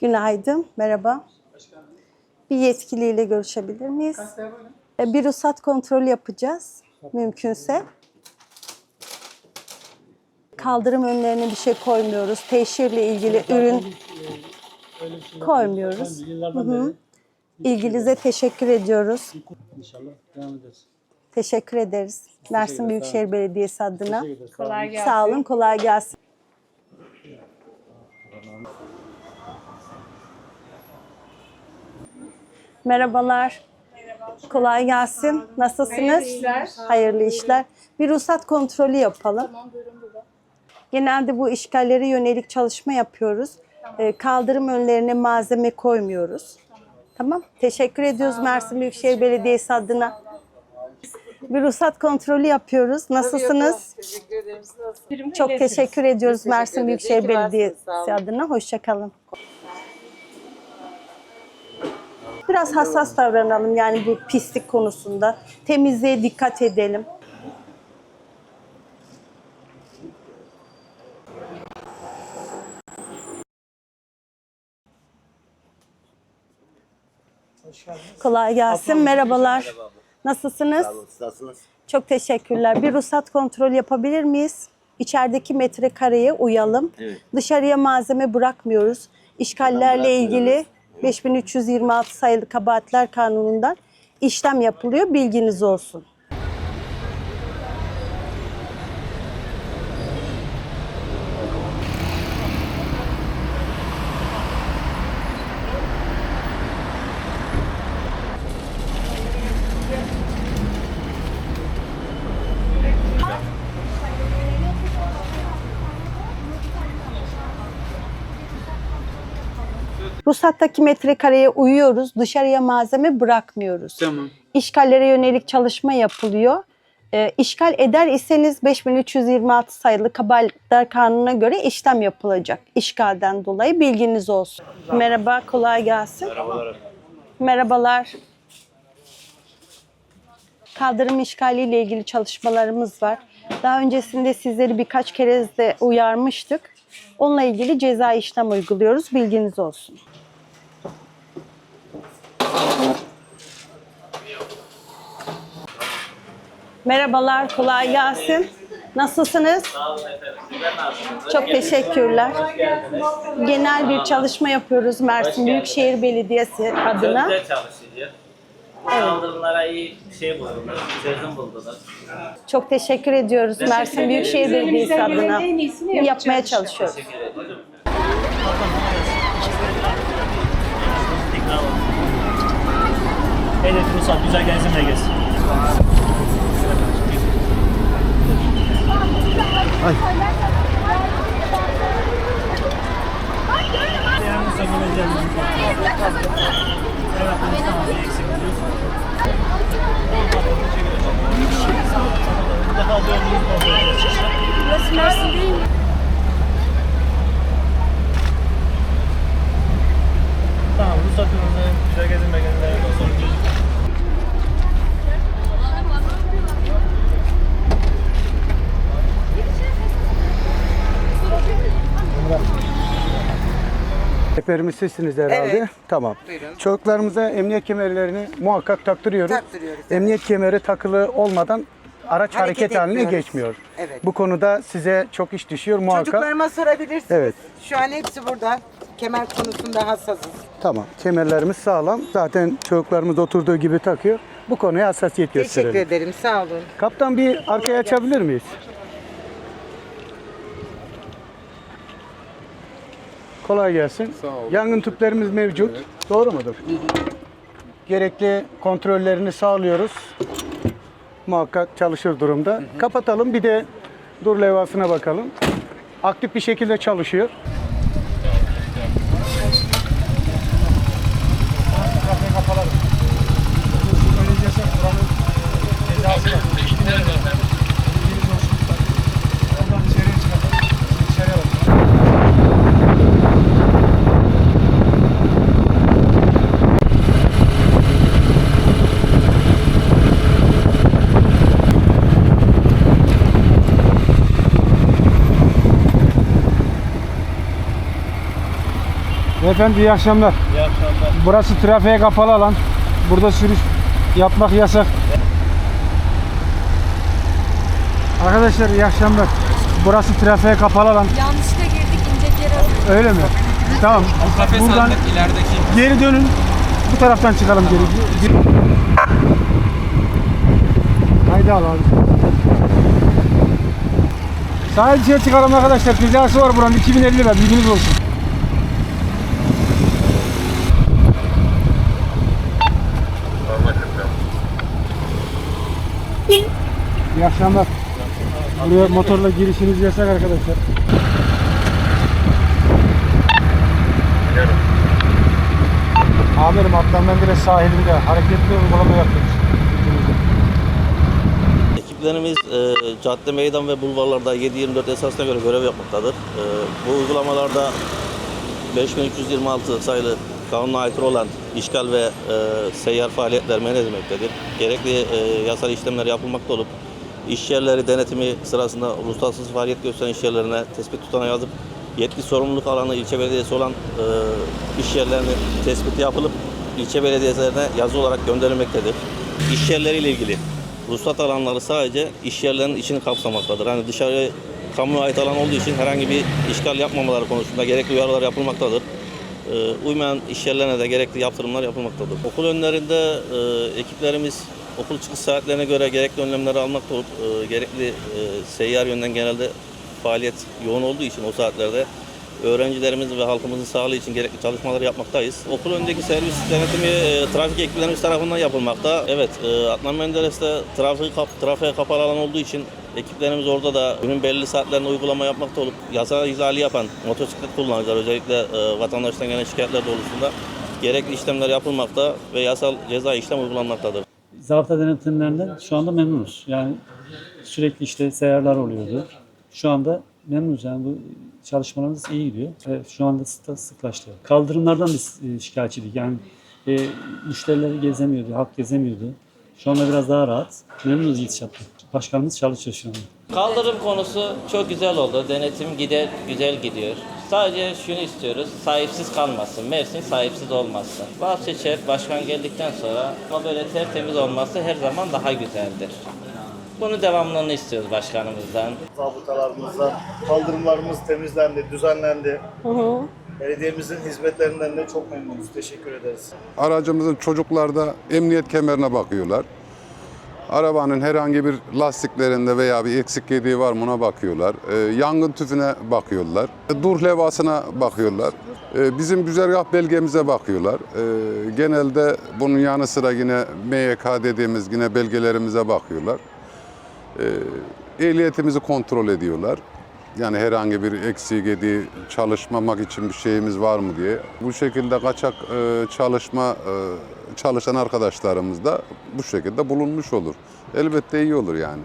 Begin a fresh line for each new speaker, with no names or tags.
Günaydın, merhaba. Bir yetkiliyle görüşebilir miyiz? E, Bir ruhsat kontrolü yapacağız, mümkünse. Kaldırım önlerine bir şey koymuyoruz. Teşhirle ilgili ürün koymuyoruz. Hı hı. İlginize teşekkür ediyoruz.
İnşallah devam ederiz.
Teşekkür ederiz. Mersin Büyükşehir Belediyesi adına.
Kolay gelsin.
Sağ olun, kolay gelsin. Merhabalar. Kolay gelsin. Nasılsınız?
Hayırlı işler.
Hayırlı işler. Bir ruhsat kontrolü yapalım. Genelde bu işgallere yönelik çalışma yapıyoruz. Ee, Kaldırım önlerine malzeme koymuyoruz. Tamam. Teşekkür ediyoruz Mersin Büyükşehir Belediyesi adına. Bir ruhsat kontrolü yapıyoruz. Nasılsınız?
Teşekkür ederim. Nasılsınız?
Çok teşekkür ediyoruz
Teşekkür
Mersin. Büyükşehir. Belediyesi adına. Hoşçakalın. Biraz hassas davranalım yani bu pislik konusunda. Temizliğe dikkat edelim. Kolay gelsin. Merhabalar. Nasılsınız?
Nasılsınız?
Çok teşekkürler. Bir ruhsat kontrol yapabilir miyiz? İçerideki metrekareye uyalım.
Evet.
Dışarıya malzeme bırakmıyoruz. İşgallerle ilgili 5326 sayılı kabahatler kanunundan işlem yapılıyor. Bilginiz olsun. Ruhsattaki metrekareye uyuyoruz. Dışarıya malzeme bırakmıyoruz.
Tamam.
İşgallere yönelik çalışma yapılıyor. Ee, işgal eder iseniz 5326 sayılı kabahatler kanununa göre işlem yapılacak. İşgalden dolayı bilginiz olsun. Merhaba, kolay gelsin. Merhabalar. Merhabalar. Kaldırım işgaliyle ilgili çalışmalarımız var. Daha öncesinde sizleri birkaç kere de uyarmıştık. Onunla ilgili ceza işlem uyguluyoruz. Bilginiz olsun. Merhabalar, kolay gelsin. Nasılsınız? Çok teşekkürler. Genel bir çalışma yapıyoruz Mersin Büyükşehir Belediyesi adına.
Kaldırımlara iyi şey buldunuz, çözüm buldunuz.
Çok teşekkür ediyoruz Mersin Büyükşehir Belediyesi adına.
en iyisini
Yapmaya
yapacağız.
çalışıyoruz.
Teşekkür ederim.
Hedef ruhsat güzel gelsin de gelsin. Aynen sen geleceğim. Evet, tamam. Bir eksik diyorsun. Bir defa döndünüz mü?
Burası Mersin değil mi?
Tamam, ruhsatınızı güzel gezin ve gönderin. Sonra
Rehberimiz sizsiniz herhalde.
Evet.
Tamam.
Buyurun.
Çocuklarımıza emniyet kemerlerini muhakkak taktırıyoruz.
Taktırıyoruz.
Emniyet kemeri takılı olmadan araç
Hareket
hareket, haline
etmiyoruz.
geçmiyor.
Evet.
Bu konuda size çok iş düşüyor muhakkak.
Çocuklarıma sorabilirsiniz.
Evet.
Şu an hepsi burada. Kemer konusunda hassasız.
Tamam. Kemerlerimiz sağlam. Zaten çocuklarımız oturduğu gibi takıyor. Bu konuya hassasiyet
Teşekkür
gösterelim.
ederim. Sağ olun.
Kaptan bir arkaya açabilir miyiz? Kolay gelsin. Sağ olun. Yangın tüplerimiz mevcut. Doğru mudur? Gerekli kontrollerini sağlıyoruz. Muhakkak çalışır durumda. Kapatalım bir de dur levhasına bakalım. Aktif bir şekilde çalışıyor.
Beyefendi iyi akşamlar.
İyi akşamlar.
Burası trafiğe kapalı alan. Burada sürüş yapmak yasak. Arkadaşlar iyi akşamlar. Burası trafiğe kapalı alan.
Yanlışlıkla girdik ince geri
Öyle mi? Tamam. Buradan geri dönün. Bu taraftan çıkalım geri. Gir- Haydi al abi. Sahil dışarı çıkalım arkadaşlar. Cezası var buranın 2050 lira. Bilginiz olsun. İyi akşamlar. Buraya motorla girişiniz yasak arkadaşlar. Amirim Adnan Menderes sahilinde hareketli uygulama yapıyoruz.
Ekiplerimiz e, cadde, meydan ve bulvarlarda 7-24 esasına göre görev yapmaktadır. E, bu uygulamalarda 5326 sayılı kanuna aykırı olan işgal ve e, seyyar faaliyetler men edilmektedir. Gerekli e, yasal işlemler yapılmakta olup iş yerleri denetimi sırasında ruhsatsız faaliyet gösteren iş yerlerine tespit tutanağı yazıp yetki sorumluluk alanı ilçe belediyesi olan e, iş yerlerinin tespiti yapılıp ilçe belediyelerine yazı olarak gönderilmektedir. İş yerleriyle ilgili ruhsat alanları sadece iş yerlerinin içini kapsamaktadır. Hani dışarı kamuya ait alan olduğu için herhangi bir işgal yapmamaları konusunda gerekli uyarılar yapılmaktadır. Ee, uymayan iş yerlerine de gerekli yaptırımlar yapılmaktadır. Okul önlerinde e, ekiplerimiz okul çıkış saatlerine göre gerekli önlemleri almakta olup e, gerekli e, seyyar yönden genelde faaliyet yoğun olduğu için o saatlerde öğrencilerimiz ve halkımızın sağlığı için gerekli çalışmaları yapmaktayız. Okul önündeki servis denetimi e, trafik ekiplerimiz tarafından yapılmakta. Evet, e, Adnan Menderes'te trafik kap, trafiğe kapalı alan olduğu için ekiplerimiz orada da günün belli saatlerinde uygulama yapmakta olup yasa ihlali yapan motosiklet kullanıcılar özellikle e, vatandaştan gelen şikayetler doğrultusunda gerekli işlemler yapılmakta ve yasal ceza işlem uygulanmaktadır.
Zabıta denetimlerinden şu anda memnunuz. Yani sürekli işte seyahatler oluyordu. Şu anda memnunuz yani bu çalışmalarımız iyi gidiyor. Ve şu anda sık- sıklaştı. Kaldırımlardan biz e, şikayetçiydik. Yani e, müşterileri gezemiyordu, halk gezemiyordu. Şu anda biraz daha rahat. Memnunuz gidişatla. Başkanımız çalışıyor şu anda.
Kaldırım konusu çok güzel oldu. Denetim gider güzel gidiyor. Sadece şunu istiyoruz, sahipsiz kalmasın. Mersin sahipsiz olmasın. Bahçeçer başkan geldikten sonra ama böyle tertemiz olması her zaman daha güzeldir. Bunu devamlılığını istiyoruz başkanımızdan.
Zabıtalarımızdan kaldırımlarımız temizlendi, düzenlendi. Belediyemizin hizmetlerinden de çok memnunuz. Teşekkür ederiz.
Aracımızın çocuklar da emniyet kemerine bakıyorlar. Arabanın herhangi bir lastiklerinde veya bir eksik gediği var mı ona bakıyorlar. Ee, yangın tüfüne bakıyorlar. Dur levhasına bakıyorlar. Ee, bizim güzergah belgemize bakıyorlar. Ee, genelde bunun yanı sıra yine MYK dediğimiz yine belgelerimize bakıyorlar. Ee, ehliyetimizi kontrol ediyorlar. Yani herhangi bir eksiği gediği çalışmamak için bir şeyimiz var mı diye. Bu şekilde kaçak e, çalışma e, çalışan arkadaşlarımız da bu şekilde bulunmuş olur. Elbette iyi olur yani.